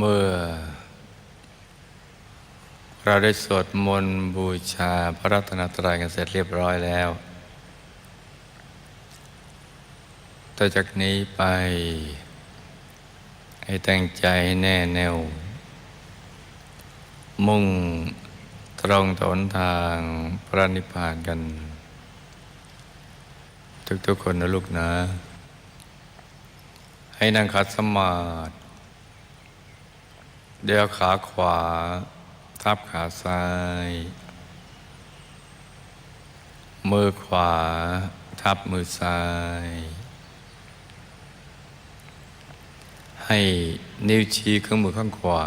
เมื่อ เราได้สวดมนต์บูชาพระรัตนตรัยกันเสร็จเรียบร้อยแล้วต่อจากนี้ไป ให้ตั้งใจให้แน่แน่ว มุ่งตรงต่อหนทางพระนิพพานกัน ทุกๆคนนะลูกนะ ให้นั่งคัดสมาธิ เดี๋ยวขาขวา ทับขาซ้าย มือขวา ทับมือซ้าย ให้นิ้วชี้ข้างมือข้างขวา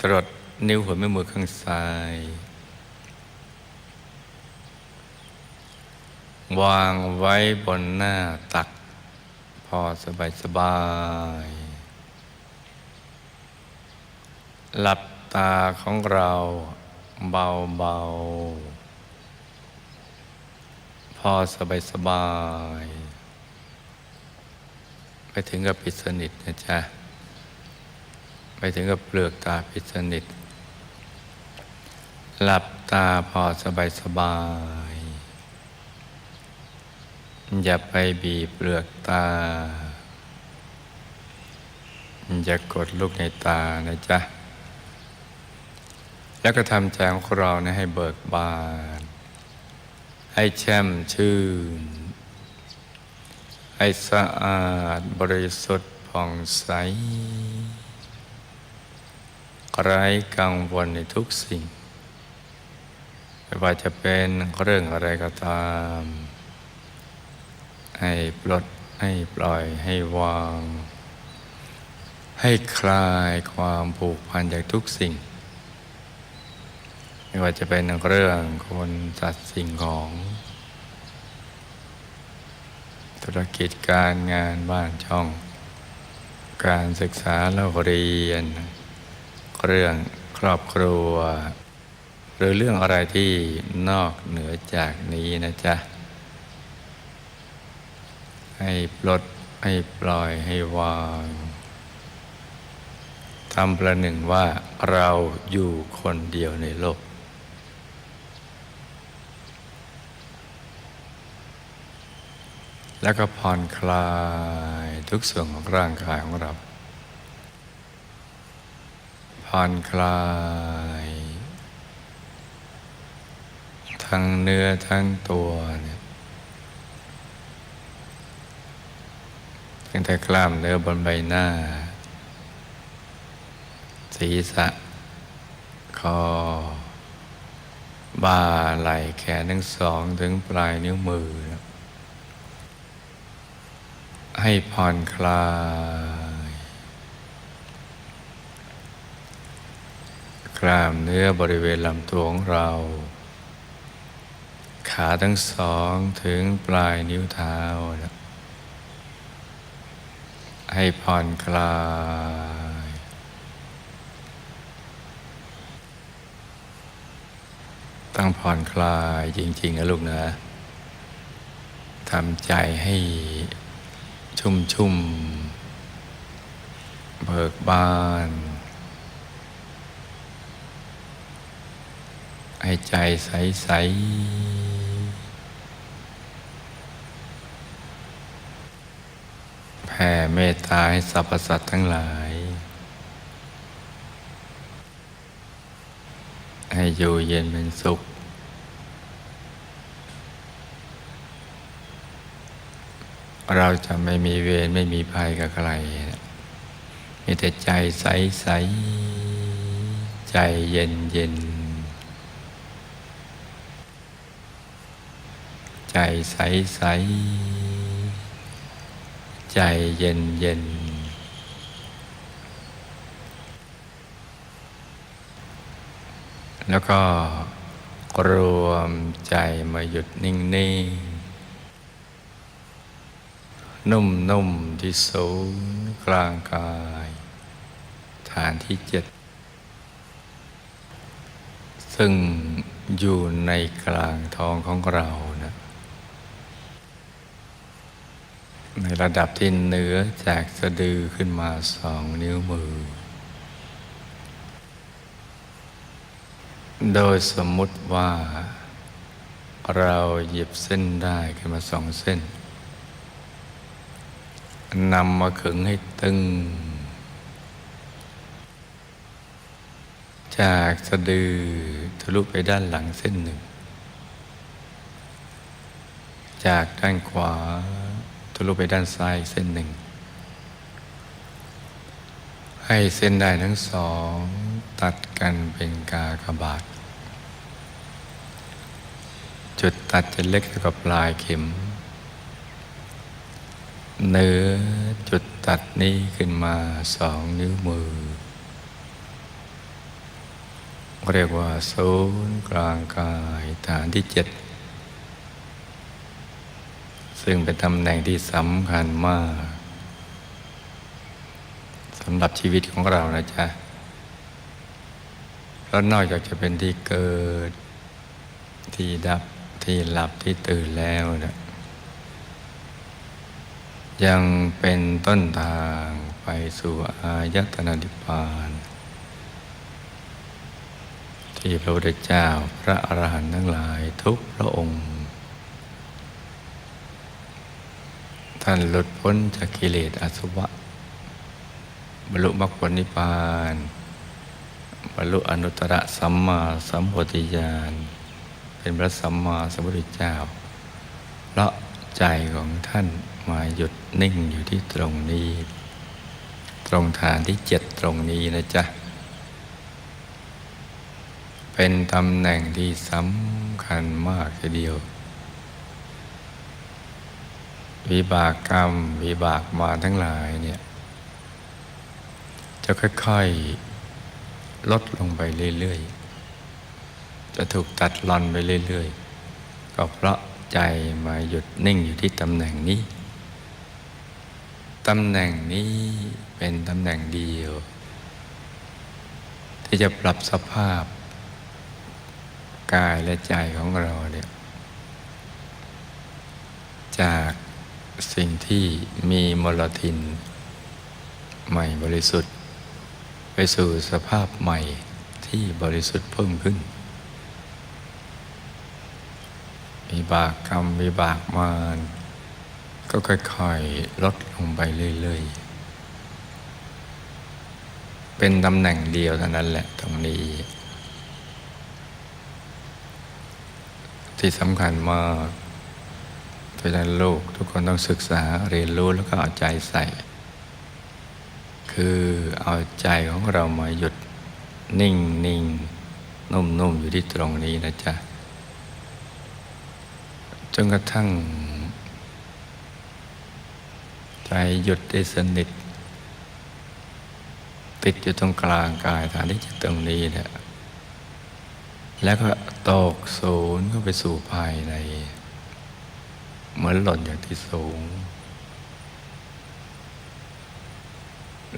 ตรวจนิ้วหัวแม่มือข้างซ้าย วางไว้บนหน้าตัก พอสบายสบาย หลับตาของเราเบาๆ พอสบายสบายไปถึงกับปิดสนิทนะจ๊ะ ไปถึงกับเปลือกตาปิดสนิท หลับตาพอสบายสบาย อย่าไปบีบเปลือกตา อย่ากดลูกในตานะจ๊ะ แล้วก็ทำใจของเราเนี่ยให้เบิกบาน ให้แช่มชื่น ให้สะอาดบริสุทธิ์ผ่องใสไร้กังวลในทุกสิ่งไม่ว่าจะเป็นเรื่องอะไรก็ตาม ให้ปลดให้ปล่อยให้วาง ให้คลายความผูกพันจากทุกสิ่ง ไม่ว่าจะเป็นเรื่องคนสัตว์สิ่งของ ธุรกิจการงานบ้านช่อง การศึกษาเล่าเรียน เรื่องครอบครัว หรือเรื่องอะไรที่นอกเหนือจากนี้นะจ๊ะ ให้ปลดให้ปล่อยให้วางทำประหนึ่งว่าเราอยู่คนเดียวในโลก แล้วก็ผ่อนคลายทุกส่วนของร่างกายของเรา ผ่อนคลาย ทั้งเนื้อทั้งตัวเนี่ยตั้งแต่กล้ามเนื้อบนใบหน้า ศีรษะ คอ บ่าไหล่แขนทั้งสองถึงปลายนิ้วมือ ให้ผ่อนคลาย กล้ามเนื้อบริเวณลำตัวของเรา ขาทั้งสองถึงปลายนิ้วเท้า ให้ผ่อนคลายต้องผ่อนคลายจริง ๆนะลูกนะทำใจให้ ชุ่มชุ่มเบิกบาน ให้ใจใสใสแผ่เมตตาให้สรรพสัตว์ทั้งหลาย ให้อยู่เย็นเป็นสุข เราจะไม่มีเวรไม่มีภัยกับใครมีแต่ใจใสใสใจเย็นเย็นใจใสใสใจเย็นเย็นแล้วก็รวมใจมาหยุดนิ่งๆ นุ่มๆที่ศูนย์กลางกาย ฐานที่เจ็ดซึ่งอยู่ในกลางท้องของเรานะในระดับที่เหนือจากสะดือขึ้นมาสองนิ้วมือ โดยสมมุติว่า เราหยิบเส้นได้ขึ้นมาสองเส้น นำมาขึงให้ตึง จากสะดือทะลุไปด้านหลังเส้นหนึ่ง จากด้านขวาทะลุไปด้านซ้ายเส้นหนึ่ง ให้เส้นได้ทั้งสอง ตัดกันเป็นกากบาท จุดตัดจะเล็กเท่ากับปลายเข็ม เนื้อจุดตัดนี้ขึ้นมาสองนิ้วมือ เรียกว่าศูนย์กลางกายฐานที่เจ็ดซึ่งเป็นตำแหน่งที่สำคัญมากสำหรับชีวิตของเรานะจ๊ะเพราะนอกจากจะเป็นที่เกิด ที่ดับที่หลับที่ตื่นแล้วนะ ยังเป็นต้นทางไปสู่อายตนะนิพพาน ที่พระพุทธเจ้าพระอรหันต์ทั้งหลายทุกพระองค์ ท่านหลุดพ้นจากกิเลสอาสวะ บรรลุมรรคผลนิพพาน บรรลุอนุตตรสัมมาสัมโพธิญาณ เป็นพระสัมมาสัมพุทธเจ้าเพราะใจของท่าน มาหยุดนิ่งอยู่ที่ตรงนี้ ตรงฐานที่เจ็ดตรงนี้นะจ๊ะ เป็นตำแหน่งที่สำคัญมากทีเดียว วิบากกรรม วิบากมาทั้งหลายเนี่ย จะค่อยๆ ลดลงไปเรื่อยๆ จะถูกตัดลอนไปเรื่อยๆ ก็เพราะใจมาหยุดนิ่งอยู่ที่ตำแหน่งนี้ ตำแหน่งนี้เป็นตำแหน่งเดียว ที่จะปรับสภาพ กายและใจของเราเนี่ยจากสิ่งที่มีมลทิน ใหม่บริสุทธิ์ ไปสู่สภาพใหม่ที่บริสุทธิ์เพิ่มขึ้นวิบากกรรมวิบากมาร ก็ค่อยๆลดลงไปเรื่อยๆ เป็นตำแหน่งเดียวเท่านั้นแหละตรงนี้ ที่สำคัญมากเพราะฉะนั้นลูกทุกคนต้องศึกษาเรียนรู้แล้วก็เอาใจใส่ คือเอาใจของเรามาหยุดนิ่งนิ่งนุ่มนุ่มอยู่ที่ตรงนี้นะจ๊ะ จนกระทั่ง ใจหยุดได้สนิท ติดอยู่ตรงกลางกายฐานที่จะตรงนี้เนี่ยแล้วก็ตกศูนย์เข้าไปสู่ภายใน เหมือนหล่นจากที่สูง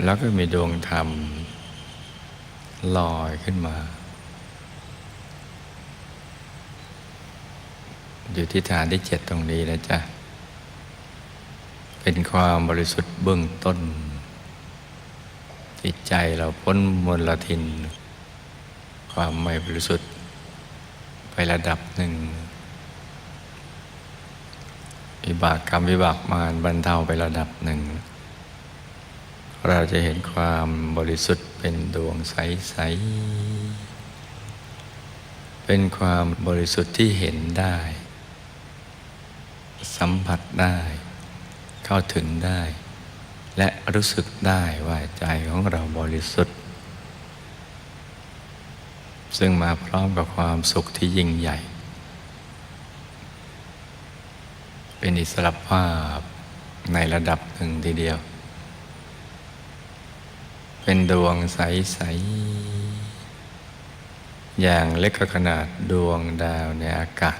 แล้วก็มีดวงธรรมลอยขึ้นมา อยู่ที่ฐานที่เจ็ดตรงนี้นะจ๊ะ เป็นความบริสุทธิ์เบื้องต้น จิตใจเราพ้นมลทิน ความไม่บริสุทธิ์ ไประดับหนึ่ง วิบากกรรมวิบากมารบรรเทาไประดับหนึ่ง เราจะเห็นความบริสุทธิ์เป็นดวงใส ๆ เป็นความบริสุทธิ์ที่เห็นได้ สัมผัสได้ เข้าถึงได้ และรู้สึกได้ว่าใจของเราบริสุทธิ์ ซึ่งมาพร้อมกับความสุขที่ยิ่งใหญ่ เป็นอิสระภาพในระดับหนึ่งทีเดียว เป็นดวงใส ๆ อย่างเล็กขนาดดวงดาวในอากาศ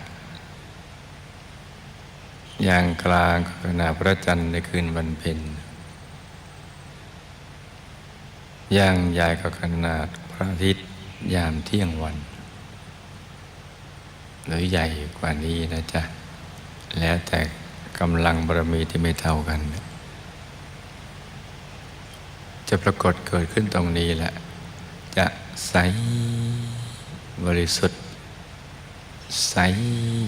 อย่างกลางขนาดพระจันทร์ในคืนวันเพ็ญอย่างใหญ่ก็ขนาดพระอาทิตย์ยามเที่ยงวัน หรือใหญ่กว่านี้นะจ๊ะ แล้วแต่กำลังบารมีที่ไม่เท่ากัน จะปรากฏเกิดขึ้นตรงนี้แหละ จะใสบริสุทธิ์ ใส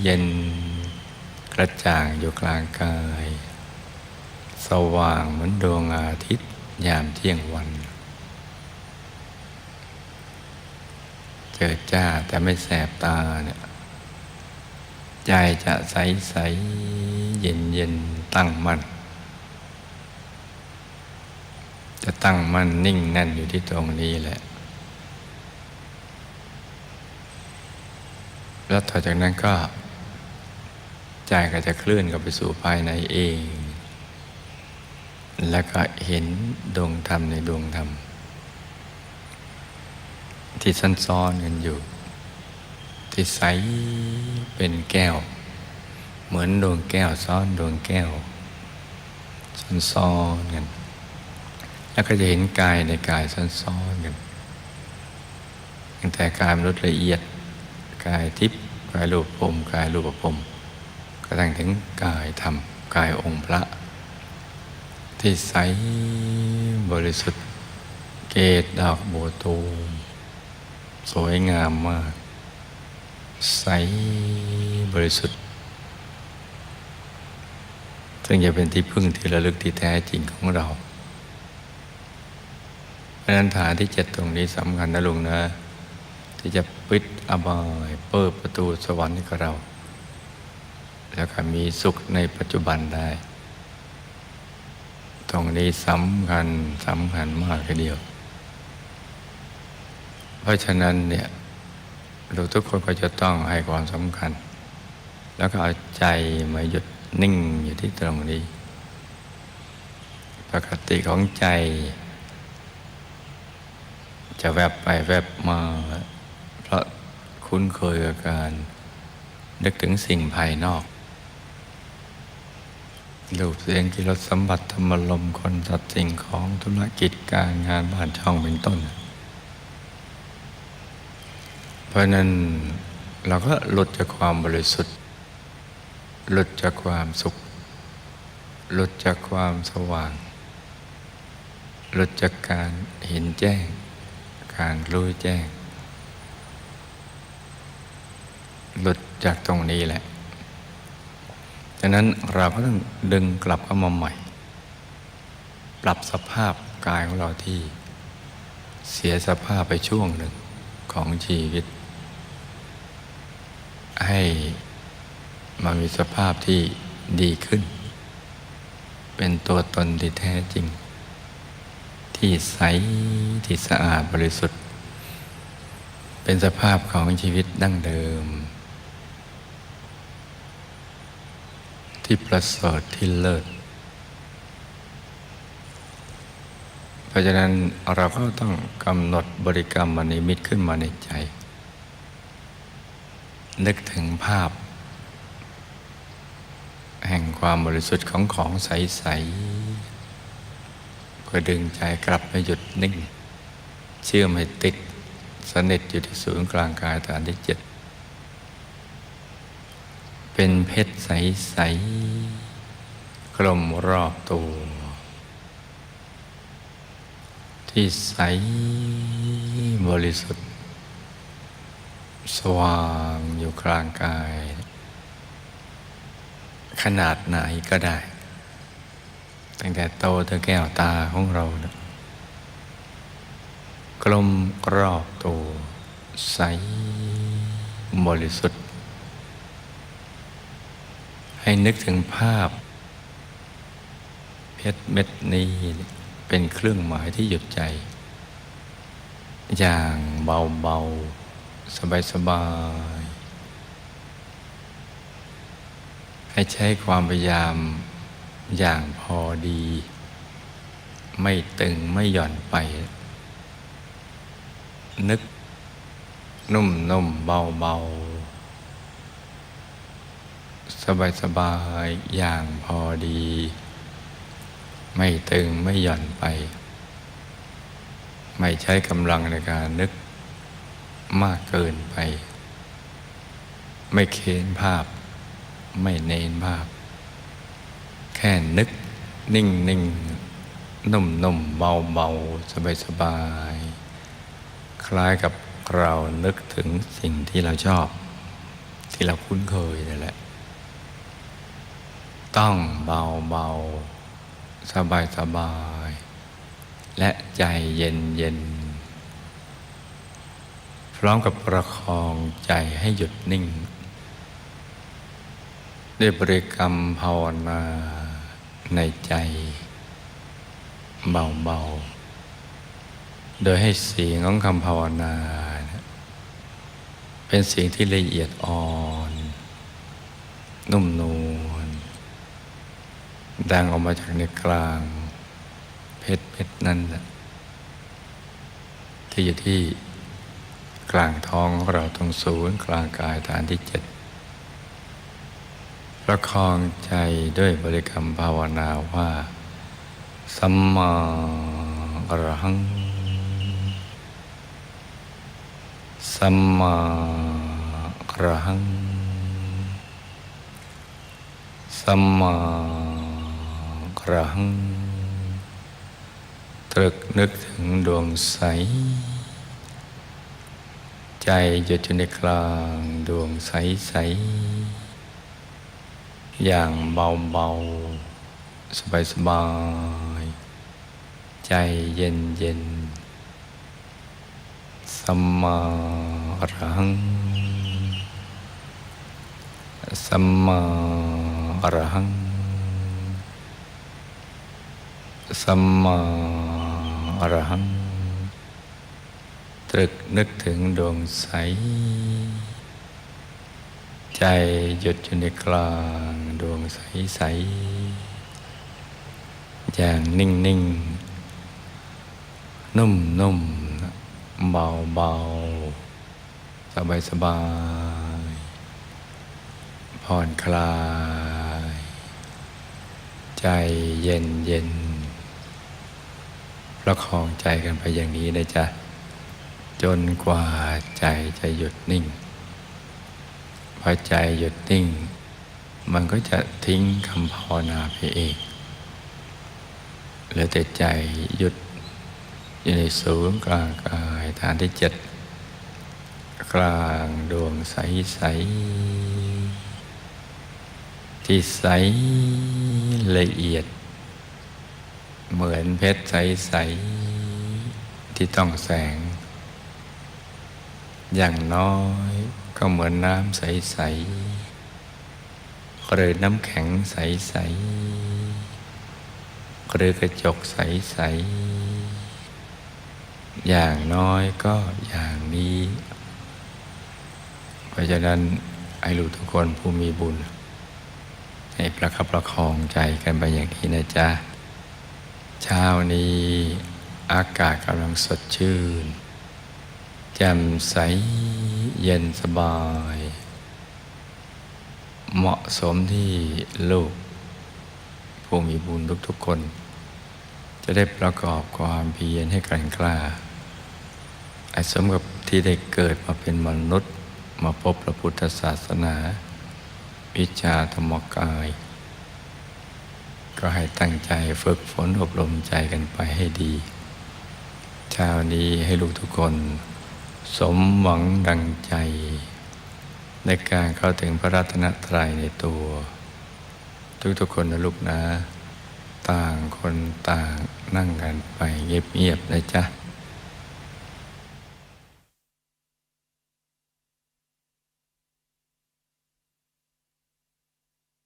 เย็น กระจ่างอยู่กลางกาย สว่างเหมือนดวงอาทิตย์ยามเที่ยงวัน เจิดจ้าแต่ไม่แสบตาเนี่ยใจจะใสใสเย็นเย็นตั้งมั่นจะตั้งมั่นนิ่งแน่นอยู่ที่ตรงนี้แหละ แล้วต่อจากนั้นก็ ใจก็จะเคลื่อนกลับไปสู่ภายในเอง แล้วก็เห็นดวงธรรมในดวงธรรม ที่ซันซ้อนกันอยู่ ที่ใสเป็นแก้ว เหมือนดวงแก้วซ้อนดวงแก้วซนซ้อนกันแล้วก็จะเห็นกายในกายซนซ้อนกันตั้งแต่กายมนุษย์ละเอียด กายทิพย์กายรูปภพกายรูปภพ กระทั่งถึงกายธรรมกายองค์พระ ที่ใสบริสุทธิ์ เกตดอกบัวตูมสวยงามมาก ใสบริสุทธิ์ ซึ่งจะเป็นที่พึ่งที่ระลึกที่แท้จริงของเราเพราะฉะนั้นฐานที่เจ็ดตรงนี้สำคัญนะลุงนะ ที่จะปิดอบาย เปิดประตูสวรรค์ให้กับเรา แล้วก็มีสุขในปัจจุบันได้ ตรงนี้สำคัญสำคัญมากทีเดียว เพราะฉะนั้นเนี่ยเราทุกคนก็จะต้องให้ความสำคัญ แล้วก็เอาใจมาหยุดนิ่งอยู่ที่ตรงนี้ ปกติของใจ จะแวบไปแวบมา เพราะคุ้นเคยกับการนึกถึงสิ่งภายนอก รูปเสียงกิรสสัมบัติธรรมลมคนสัตว์สิ่งของธุรกิจการงานบ้านช่องเป็นต้น เพราะนั้นเราก็หลุดจากความบริสุทธิ์ หลุดจากความสุข หลุดจากความสว่าง หลุดจากการเห็นแจ้ง การรู้แจ้ง หลุดจากตรงนี้แหละะนั้นเราก็ต้องดึงกลับเข้ามาใหม่ ปรับสภาพกายของเราที่ เสียสภาพไปช่วงหนึ่งของชีวิต ให้มามีสภาพที่ดีขึ้น เป็นตัวตนที่แท้จริง ที่ใสที่สะอาดบริสุทธิ์ เป็นสภาพของชีวิตดั้งเดิม ที่ประเสริฐที่เลิศ เพราะฉะนั้นเราก็ต้องกำหนดบริกรรมมนิมิตขึ้นมาในใจ นึกถึงภาพ แห่งความบริสุทธิ์ของของใส ๆ เพื่อดึงใจกลับมาหยุดนิ่ง เชื่อมให้ติดสนิทอยู่ที่ศูนย์กลางกายฐานที่เจ็ด เป็นเพชรใส ๆ กลมรอบตัว ที่ใสบริสุทธิ์ สว่างอยู่กลางกาย ขนาดไหนก็ได้ ตั้งแต่โตถึงแก้วตาของเรานะกลมรอบตัว ใสบริสุทธิ์ ให้นึกถึงภาพ เพชรเม็ดนี้เป็นเครื่องหมายที่หยุดใจ อย่างเบาๆ สบายๆ ให้ใช้ความพยายามอย่างพอดี ไม่ตึงไม่หย่อนไป นึกนุ่มนุ่มเบาเบา สบายสบายอย่างพอดี ไม่ตึงไม่หย่อนไป ไม่ใช้กำลังในการนึกมากเกินไป ไม่เค้นภาพ ไม่เน้นภาพ แค่นึกนิ่งนิ่งนุ่มนุ่มเบาเบาสบายสบาย คล้ายกับเรานึกถึงสิ่งที่เราชอบ ที่เราคุ้นเคยนั่นแหละ ต้องเบาเบาสบายสบาย และใจเย็นเย็นพร้อมกับประคองใจให้หยุดนิ่ง ได้บริกรรมภาวนาในใจ เบาๆ โดยให้เสียงของคำภาวนา เป็นเสียงที่ละเอียดอ่อน นุ่มนว ดังออกมาจากในกลาง เพชรเพชรนั่นแหละที่อยู่ที่กลางท้องของเราตรงศูนย์กลางกายฐานที่เจ็ดประคองใจด้วยบริกรรมภาวนาว่า สัมมาอรหัง สัมมาอรหัง สัมมา อรหังตรึกนึกถึงดวงใส ใจหยุดอยู่ในกลางดวงใสใส อย่างเบาเบาสบายสบาย ใจเย็นเย็นสัมมารหังสัมมาอรหัง สัมมาอรหัง ตรึกนึกถึงดวงใส ใจหยุดอยู่ในกลางดวงใสใส อย่างนิ่งนิ่งนุ่มนุ่มเบาเบาสบายสบายผ่อนคลาย ใจเย็นเย็น ประคองใจกันไปอย่างนี้นะจ๊ะ จนกว่าใจจะหยุดนิ่ง พอใจหยุดนิ่ง มันก็จะทิ้งคำภาวนาไปเองเหลือแต่ใจหยุดอยู่ในศูนย์กลางกายฐานที่เจ็ดกลางดวงใสใสที่ใสละเอียด เหมือนเพชรใส ๆ ที่ต้องแสง อย่างน้อยก็เหมือนน้ำใส ๆ หรือน้ำแข็งใส ๆ หรือกระจกใส ๆ อย่างน้อยก็อย่างนี้ เพราะฉะนั้นไอ้ลูกทุกคนผู้มีบุญ ให้ประคับประคองใจกันไปอย่างนี้นะจ๊ะ เช้านี้อากาศกำลังสดชื่นแจ่มใสเย็นสบาย เหมาะสมที่ลูกผู้มีบุญทุกๆคน จะได้ประกอบความเพียรให้กร่งกล้าอาจสมกับที่ได้เกิดมาเป็นมนุษย์ มาพบพระพุทธศาสนา วิชาธรรมกาย ก็ให้ตั้งใจฝึกฝนอบรมใจกันไปให้ดี เช้านี้ให้ลูกทุกคน สมหวังดังใจ ในการเข้าถึงพระรัตนตรัยในตัว ทุกๆคนนะลูกนะ ต่างคนต่างนั่งกันไปเงียบๆนะจ๊ะ